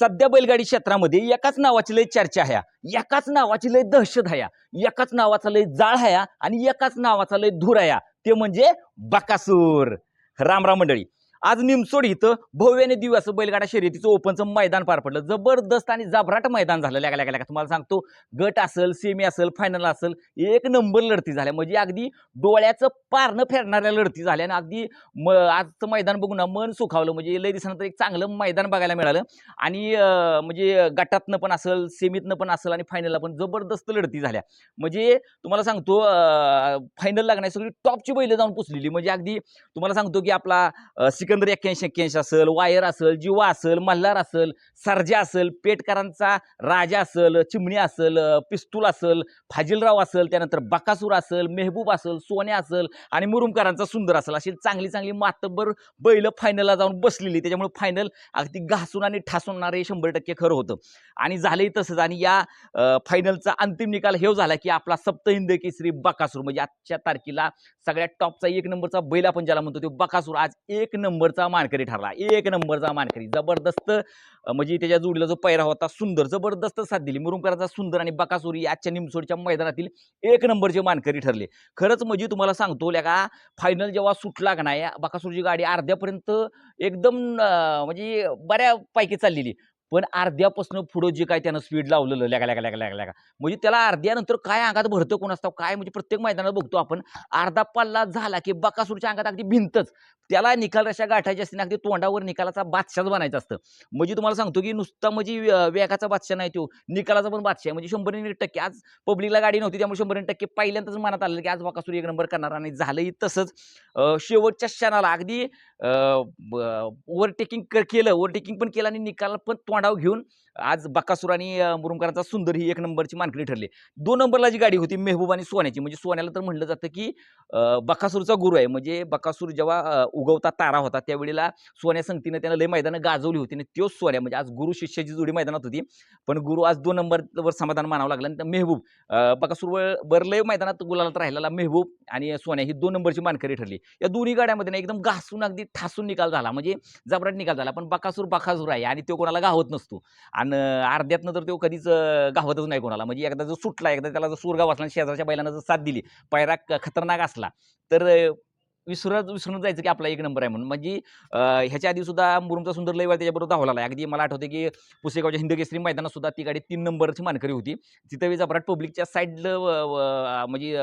सध्या बैलगाडी क्षेत्रामध्ये एकाच नावाची लय चर्चा ह्या एकाच नावाची लय दहशत आहे एकाच नावाचा लय जाळ आहे आणि एकाच नावाचा लय धूर आहे ते म्हणजे बकासूर. रामराम मंडळी. आज निमसोड इथं भव्य आणि दिवस बैलगाडा शर्यतीचं ओपनचं मैदान पार पडलं. जबरदस्त आणि जबराट मैदान झालं. लागा लागा लागा. तुम्हाला सांगतो गट असेल सेमी असेल फायनल असेल एक नंबर लढती झाल्या. म्हणजे अगदी डोळ्याचं पारणं फेरणाऱ्या लढती झाल्या आणि अगदी म आजचं मैदान बघून मन सुखावलं. म्हणजे लय दिवसानंतर एक चांगलं मैदान बघायला मिळालं. आणि म्हणजे गटातनं पण असेल सेमीतनं पण असेल आणि फायनलला पण जबरदस्त लढती झाल्या. म्हणजे तुम्हाला सांगतो फायनल लागण्या सगळी टॉपची बैलं जाऊन पुसलेली. म्हणजे अगदी तुम्हाला सांगतो की आपला सिकंदर एक्क्याऐंशी एक्क्याऐंशी असेल वायर असेल जीवा असेल मल्हार असेल सरजा असेल पेटकरांचा राजा असेल चिमणी असेल पिस्तूल असेल फाजिलराव असेल त्यानंतर बकासूर असेल मेहबूब असेल सोन्या असेल आणि मुरुमकरांचा सुंदर असेल. अशी चांगली चांगली मातबर बैल फायनलला जाऊन बसलेली त्याच्यामुळे फायनल अगदी घासून आणि ठासूनणारे शंभर टक्के खरं होतं. आणि झालंही तसंच आणि या फायनलचा अंतिम निकाल हे झाला की आपला सप्तहिंद केसरी बकासूर. म्हणजे आजच्या तारखेला सगळ्यात टॉपचा एक नंबरचा बैल आपण ज्याला म्हणतो तो बकासूर. आज एक नंबर नंबरचा मानकरी ठरला. एक नंबरचा मानकरी. जबरदस्त म्हणजे त्याच्या जोडीला जो पैरा होता सुंदर जबरदस्त साथ दिली. मुरुमकरांचा सुंदर आणि बकासुरी आजच्या निमसोडच्या मैदानातील एक नंबरचे मानकरी ठरले. खरंच म्हणजे तुम्हाला सांगतो का फायनल जेव्हा सुटला का नाही बकासूरची गाडी अर्ध्यापर्यंत एकदम म्हणजे बऱ्यापैकी चाललेली. पण अर्ध्यापासून पुढं जे काय त्यानं स्पीड लावलेलं लॅगा लॅगा लॅगा लॅगा लॅगा. म्हणजे त्याला अर्ध्यानंतर काय अंगात भरतं कोण असतं? काय म्हणजे प्रत्येक मैदानात बघतो आपण अर्धा पल्ला झाला की बकासूरच्या अंगात अगदी भिंतच. त्याला निकाल रशा गाठायची असते ना अगदी तोंडावर निकालाचा बादशाच बनायचं असतं. म्हणजे तुम्हाला सांगतो की नुसता म्हणजे वेगाचा बादशाह नाही तो निकालाचा पण बादशाह आहे. म्हणजे शंभर टक्के आज पब्लिकला गाडी नव्हती त्यामुळे शंभर टक्के पहिल्यांदाच मनात आलं की आज बाकासूर एक नंबर करणार आणि झालंही तसंच. शेवटच्या क्षणाला अगदी ओव्हरटेकिंग केलं ओव्हरटेकिंग पण केलं आणि निकाल पण तोंडावर घेऊन आज बकासूर आणि मुरुमकरांचा सुंदर ही एक नंबरची मानकरी ठरली. दोन नंबरला जी गाडी होती मेहबूब आणि सोन्याची. म्हणजे सोन्याला तर म्हटलं जातं की बकासूरचा गुरु आहे. म्हणजे बकासूर जेव्हा उगवता तारा होता. त्यावेळेला सोन्या संगतीनं त्यानं लय मैदानं गाजवली होती आणि तोच सोन्या म्हणजे आज गुरु शिष्याची जोडी मैदानात होती. पण गुरु आज दोन नंबरवर समाधान मानावं लागलं आणि मेहबूब अं, बकासूर बर लय मैदानात गुलालात राहिलेला मेहबूब आणि सोन्या ही दोन नंबरची मानकरी ठरली. या दोन्ही गाड्यामध्ये ना एकदम घासून अगदी ठासून निकाल झाला म्हणजे जबराट निकाल झाला. पण बकासूर बकासूर आहे आणि तो कोणाला गावत नसतो. आणि अर्ध्यातनं तर तो कधीच गावतच नाही कोणाला. म्हणजे एकदा जर सुटला एकदा त्याला जर सूर असला आणि शेजारच्या बैलांना जर साथ दिली पायरा क- खतरनाक असला तर विसरत विसरून जायचं की आपला एक नंबर आहे म्हणून. म्हणजे ह्याच्या आधी सुद्धा मुरुमचा सुंदर लय त्याच्याबरोबर धावला आहे अगदी मला आठवते की पुसेगावच्या हिंदकेसरी मैदानात सुद्धा ती गाडी तीन नंबरची मानकरी होती. तिथं बी जबराट पब्लिकच्या साईडला म्हणजे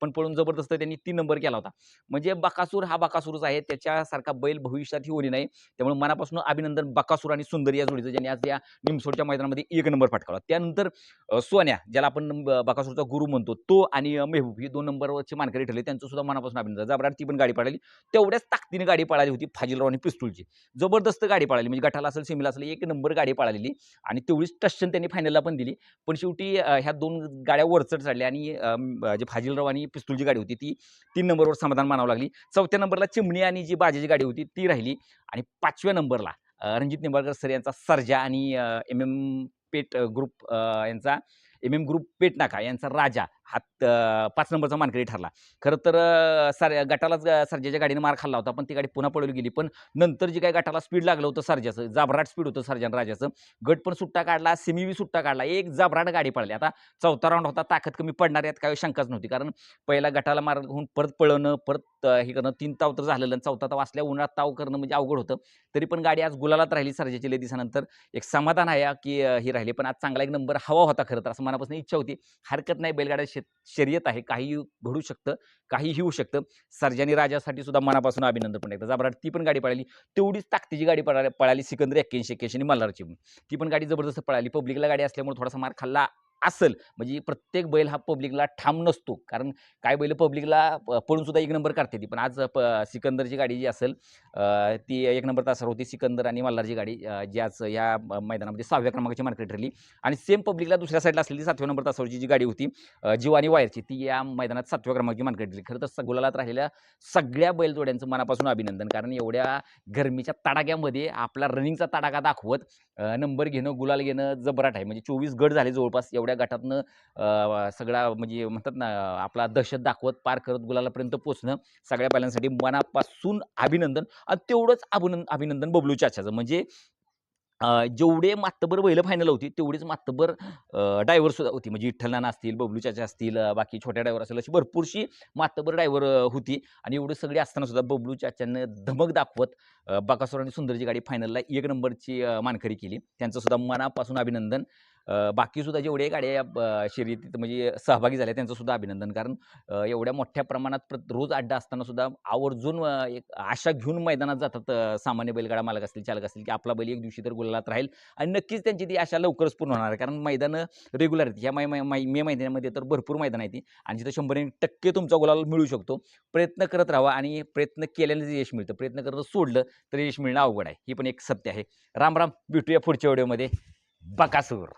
पण पळून जबरदस्त त्यांनी तीन नंबर केला होता. म्हणजे बकासूर हा बकासूरच आहे. त्याच्यासारखा बैल भविष्यात होणी नाही. त्यामुळे मनापासून अभिनंदन बकासूर आणि सुंदर या जोडीचं ज्यांनी आज या निमसोडच्या मैदानामध्ये एक नंबर फटकावला त्यानंतर सोन्या ज्याला आपण बकासूरचा गुरु म्हणतो तो आणि मेहबूब ही दोन नंबरवरची मानकरी ठरली. त्यांचं सुद्धा मनापासून अभिनंदन. जबराट ती पण गाडी पळाली तेवढ्याच ताकदीने गाडी पळाली होती फाजीलराव आणि पिस्तूलची. जबरदस्त गाडी पळाली. म्हणजे गटाला असेल सेमीला असेल एक नंबर गाडी पळालेली. आणि तेवढीच टशन त्यांनी फायनलला पण दिली. पण शेवटी ह्या दोन गाड्या वरचढ चढल्या आणि जे फाजीलराव आणि पिस्तूलची गाडी होती ती तीन नंबरवर समाधान मानावं लागली. चौथ्या नंबरला चिमणी आणि जी बाजाची गाडी होती ती राहिली. आणि पाचव्या नंबरला रणजित निंबाळकर सर यांचा सर्जा आणि एम एम पेट ग्रुप यांचा एम एम ग्रुप पेट नाका यांचा राजा हा पाच नंबरचा मानकरी ठरला. खरं तर अ, सर गटालाच अ, गाडीने मार खाल्ला होता पण ती गाडी पुन्हा पळवली गेली. पण नंतर जी काय गटाला स्पीड लागलं होतं सरजाचं जाबराट स्पीड होतं सरजान राजाचं गट पण सुट्टा काढला सेमी बी सुट्टा काढला. एक जाबराट गाडी पडली आता चौथा राऊंड होता ताकद कमी पडणार यात काही शंकाच नव्हती. कारण पहिला गटाला मार होऊन परत पळवणं परत हे करणं तीन ताव तर झालेलं आणि चौथा ताव असल्या उन्हात ताव करणं म्हणजे अवघड होतं. तरी पण गाडी आज गुलालात राहिली सर्जाची लय दिवसानंतर. एक समाधान आहे की ही राहिली. पण आज चांगला एक नंबर हवा होता खरं तर असं मनापासून इच्छा होती. हरकत नाही बैलगाड्या शेत शर्यत आहे. काही घडू शकतं काहीही होऊ शकतं. सर्जानी राजासाठी सुद्धा मनापासून अभिनंदन पण एकदा. जबराट ती पण गाडी पळाली. तेवढीच ताकदीची गाडी पळा पळाली सिकंदर एक्क्याऐंशी एक्क्याऐंशी आणि मल्हारची. पण. ती पण गाडी जबरदस्त पळाली. पब्लिकला गाडी असल्यामुळे थोडासा मार खाल्ला. असेल. म्हणजे प्रत्येक बैल हा पब्लिकला ठाम नसतो. कारण काय बैल पब्लिकला पळून सुद्धा एक नंबर काढते ती. पण आज प सिकंदरची गाडी जी असेल ती एक नंबर तासावर होती. सिकंदर आणि मल्हारची गाडी जी आज या मैदानामध्ये सहाव्या क्रमांकाची मार्केट ठरली. आणि सेम पब्लिकला दुसऱ्या साईडला असलेली सातव्या नंबर तासावरची जी गाडी होती जीव आणि वायरची ती या मैदानात सातव्या क्रमांकाची मार्केट ठरली. खरं तर स- गुलालात राहिलेल्या सगळ्या बैलजोड्यांचं मनापासून अभिनंदन. कारण एवढ्या गरमीच्या तडाक्यामध्ये आपला रनिंगचा तडाखा दाखवत नंबर घेणं गुलाल घेणं जबराट आहे. म्हणजे चोवीस गट झाले जवळपास. एवढ्या गटातनं सगळा म्हणजे म्हणतात ना आपला दहशत दाखवत पार करत गुलालापर्यंत पोचणं सगळ्या पहिल्यांसाठी मनापासून अभिनंदन आणि तेवढंच अभिनंद अभिनंदन बबलू चाच्याचं म्हणजे जेवढे मातबर बैलं फायनल होती तेवढीच मातबर ड्रायव्हर सुद्धा होती. म्हणजे विठ्ठलनाना असतील बबलू चाचा असतील बाकी छोट्या ड्रायव्हर असतील अशी भरपूरशी मातबर ड्रायव्हर होती. आणि एवढे सगळे असताना सुद्धा बबलू चाच्यानं धमक दाखवत बाकासोर आणि सुंदरची गाडी फायनलला एक नंबरची मानकरी केली. त्यांचं सुद्धा मनापासून अभिनंदन. बाकी सुद्धा जेवढे गाड्या या शर्यतीत म्हणजे सहभागी झाल्या त्यांचं सुद्धा अभिनंदन. कारण एवढ्या मोठ्या प्रमाणात प्रत रोज अड्डा असताना सुद्धा आवर्जून एक आशा घेऊन मैदानात जातात सामान्य बैलगाडा मालक असतील चालक असतील की आपला बैल एक दिवशी तर गुलालात राहील. आणि नक्कीच त्यांची ती आशा लवकरच पूर्ण होणार आहे. कारण मैदानं रेग्युलर आहेत. ह्या मै मै मै- मे महिन्यामध्ये तर भरपूर मैदान आहे ती. आणि तिथं शंभर टक्के तुमचा गुलाल मिळू शकतो. प्रयत्न करत राहा आणि प्रयत्न केल्याने यश मिळतं. प्रयत्न करत सोडलं तर यश मिळणं अवघड आहे. ही पण एक सत्य आहे. राम राम. भेटूया पुढच्या व्हिडिओमध्ये. बकासूर.